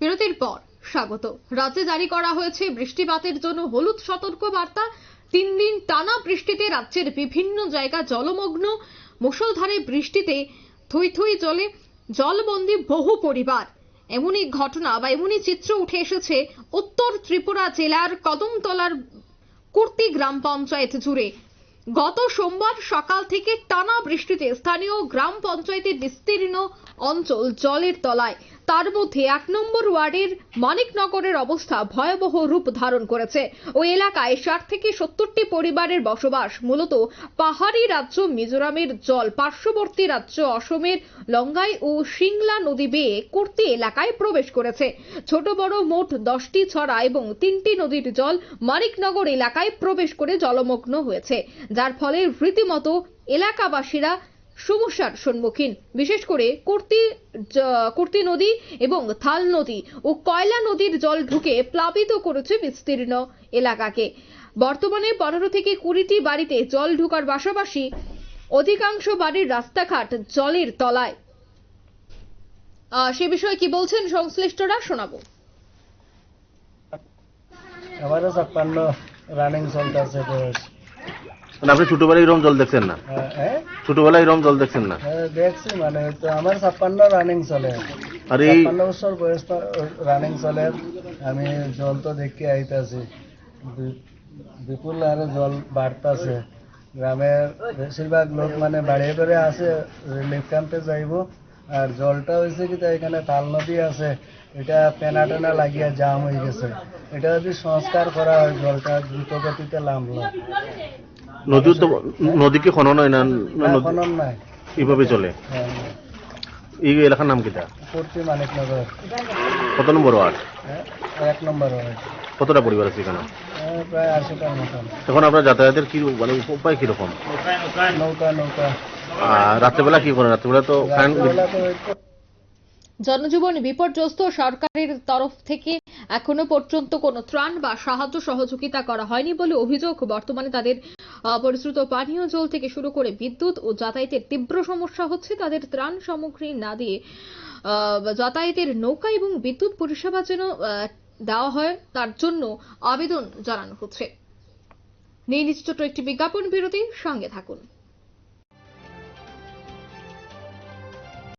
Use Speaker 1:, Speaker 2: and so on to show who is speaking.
Speaker 1: বিরতির পর স্বাগত। রাজ্যে জারি করা হয়েছে বৃষ্টিপাতের জন্য হলুদ সতর্ক বার্তা তিন দিন টানা বৃষ্টিতে রাজ্যের বিভিন্ন জায়গা জলমগ্ন, মুষলধারে বৃষ্টিতে থই থই জলে জলবন্দী বহু পরিবার। এমনই ঘটনা বা এমনই চিত্র উঠে এসেছে উত্তর ত্রিপুরা জেলার কদমতলার কুর্তি গ্রাম পঞ্চায়েত জুড়ে। গত সোমবার সকাল থেকে টানা বৃষ্টিতে স্থানীয় গ্রাম পঞ্চায়েতের বিস্তীর্ণ অঞ্চল জলের তলায় তার মধ্যে এক নম্বর ওয়ার্ডের মানিকনগরের অবস্থা ভয়াবহ রূপ ধারণ করেছে। ওই এলাকায় ষাট থেকে সত্তরটি পরিবারের বসবাস, মূলত পাহাড়ি রাজ্য মিজোরামের জল। পার্শ্ববর্তী রাজ্য অসমের লঙ্গাই ও সিংলা নদী বেয়ে কুর্তি এলাকায় প্রবেশ করেছে। ছোট, বড় মোট দশটি ছড়া এবং তিনটি নদীর জল মানিকনগর এলাকায় প্রবেশ করে জলমগ্ন হয়েছে। যার ফলে রীতিমতো এলাকাবাসীরা সমস্যার সম্মুখীন। বিশেষ করে কুর্তি কুর্তি নদী এবং থাল নদী ও কয়লা নদীর জল ঢুকে প্লাবিত করেছে বিস্তীর্ণ এলাকাকে। বর্তমানে পনেরো থেকে কুড়িটি বাড়িতে জল ঢোকার পাশাপাশি অধিকাংশ বাড়ির রাস্তাঘাট জলের তলায়। সে বিষয়ে কি বলছেন সংশ্লিষ্টরা? শোনাবো।
Speaker 2: আমারও ছাপ্পান্ন রানিং বয়স
Speaker 3: মানে আপনি ছোটবেলায় এরকম জল দেখছেন না?
Speaker 2: হ্যাঁ, হ্যাঁ।
Speaker 3: ছোটবেলায় এরকম জল দেখছেন না?
Speaker 2: হ্যাঁ, দেখছি মানে তো আমার ছাপ্পান্ন রানিং চলে।
Speaker 3: আর এই
Speaker 2: ছাপ্পান্ন বছর বয়স রানিং চলে। আমি জল তো দেখে আইতাছি। বিপুল হারে জল বাড়তাছে। গ্রামের বেশিরভাগ লোক মানে বাড়িয়ে বেড়ে আছে রিলিফ ক্যাম্পে যাইব। আর জলটা হয়েছে কি তা এখানে তাল নদী আছে। এটা পেনা টেনা লাগিয়ে জাম হয়ে গেছে। এটা যদি সংস্কার করা হয় জলটা দ্রুত গতিতে নামলো।
Speaker 3: নদী তো নদী কি খনন হয় না? না নদী
Speaker 2: এখনও নাই।
Speaker 3: এইভাবে চলে?
Speaker 2: হ্যাঁ,
Speaker 3: এই এলাকার নাম কিটা?
Speaker 2: মানিকনগর
Speaker 3: কত নম্বর ওয়ার্ড?
Speaker 2: হ্যাঁ, এক নম্বর হয়
Speaker 3: কতটা পরিবার আছে এখানে?
Speaker 2: হ্যাঁ, প্রায় আশিটার মতন।
Speaker 3: এখন আপনার যাতায়াতের কি মানে উপায় কীরকম
Speaker 2: নৌকা নৌকা।
Speaker 3: আর রাত্রেবেলা কি করেন রাত্রেবেলা তো
Speaker 1: জনজীবন বিপর্যস্ত সরকারের তরফ থেকে এখনও পর্যন্ত কোনো ত্রাণ বা সাহায্য সহযোগিতা করা হয়নি বলে অভিযোগ। বর্তমানে তাদের পরিশ্রুত পানীয় জল থেকে শুরু করে বিদ্যুৎ ও যাতায়াতের তীব্র সমস্যা হচ্ছে। তাদের ত্রাণ সামগ্রী না দিয়ে যাতায়াতের নৌকা এবং বিদ্যুৎ পরিষেবা যেন দেওয়া হয়, তার জন্য আবেদন জানানো হচ্ছে। নিয়ে নিচ্ছে একটি বিজ্ঞাপন বিরতি, সঙ্গে থাকুন।